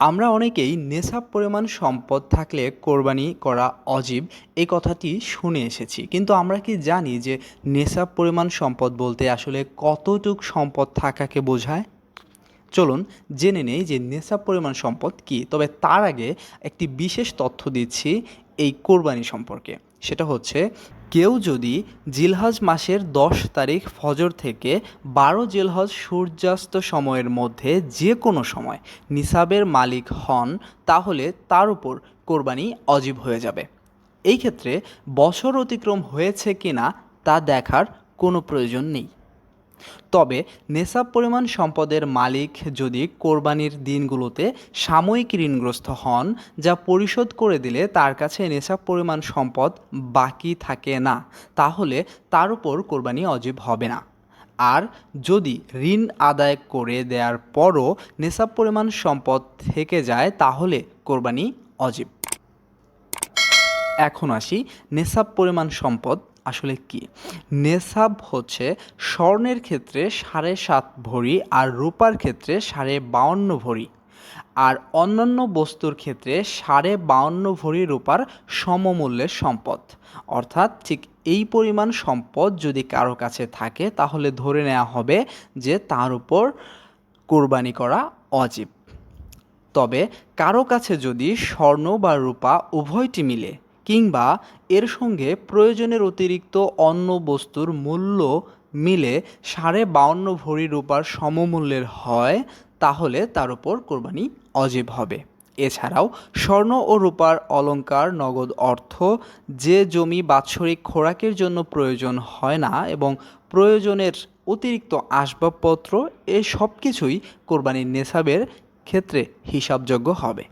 আমরা অনেকেই নেশাব পরিমাণ সম্পদ থাকলে কোরবানি করা অজীব এই কথাটি শুনে এসেছি। কিন্তু আমরা কি জানি যে নেশাব পরিমাণ সম্পদ বলতে আসলে কতটুক সম্পদ থাকাকে বোঝায়? চলুন জেনে নেই যে নেশাব পরিমাণ সম্পদ কি, তবে তার আগে একটি বিশেষ তথ্য দিচ্ছি। এই কোরবানি সম্পর্কে। সেটা হচ্ছে, কেউ যদি জিলহজ মাসের দশ তারিখ ফজর থেকে বারো জিলহজ সূর্যাস্ত সময়ের মধ্যে যে কোনো সময় নিসাবের মালিক হন, তাহলে তার উপর কোরবানি অজীব হয়ে যাবে। এই ক্ষেত্রে বছর অতিক্রম হয়েছে কিনা তা দেখার কোনো প্রয়োজন নেই। তবে নেশাব পরিমাণ সম্পদের মালিক যদি কোরবানির দিনগুলোতে সাময়িক ঋণগ্রস্ত হন, যা পরিশোধ করে দিলে তার কাছে নেশাব পরিমাণ সম্পদ বাকি থাকে না, তাহলে তার উপর কোরবানি অজীব হবে না। আর যদি ঋণ আদায় করে দেওয়ার পরও নেশাব পরিমাণ সম্পদ থেকে যায়, তাহলে কোরবানি অজীব। এখন আসি নেশাব পরিমাণ সম্পদ আসলে কি? নেসাব হচ্ছে স্বর্ণের ক্ষেত্রে সাড়ে সাত ভরি আর রূপার ক্ষেত্রে সাড়ে বাউন্ন ভরি। আর অন্যান্য বস্তুর ক্ষেত্রে সাড়ে বাউন্ন ভরি রূপার সমমূল্যের সম্পদ। অর্থাৎ ঠিক এই পরিমাণ সম্পদ যদি কারও কাছে থাকে, তাহলে ধরে নেওয়া হবে যে তার উপর কোরবানি করা অজীব। তবে কারও কাছে যদি স্বর্ণ বা রূপা উভয়টি মিলে কিংবা এর সঙ্গে প্রয়োজনের অতিরিক্ত অন্য বস্তুর মূল্য মিলে সাড়ে বাউন্ন ভরি রূপার সমমূল্যের হয়, তাহলে তার উপর কোরবানি অজীব হবে। এছাড়াও স্বর্ণ ও রূপার অলংকার নগদ অর্থ, যে জমি বাৎসরিক খোরাকের জন্য প্রয়োজন হয় না এবং প্রয়োজনের অতিরিক্ত আসবাবপত্র, এ সব কিছুই কোরবানির নেশাবের ক্ষেত্রে হিসাবযোগ্য হবে।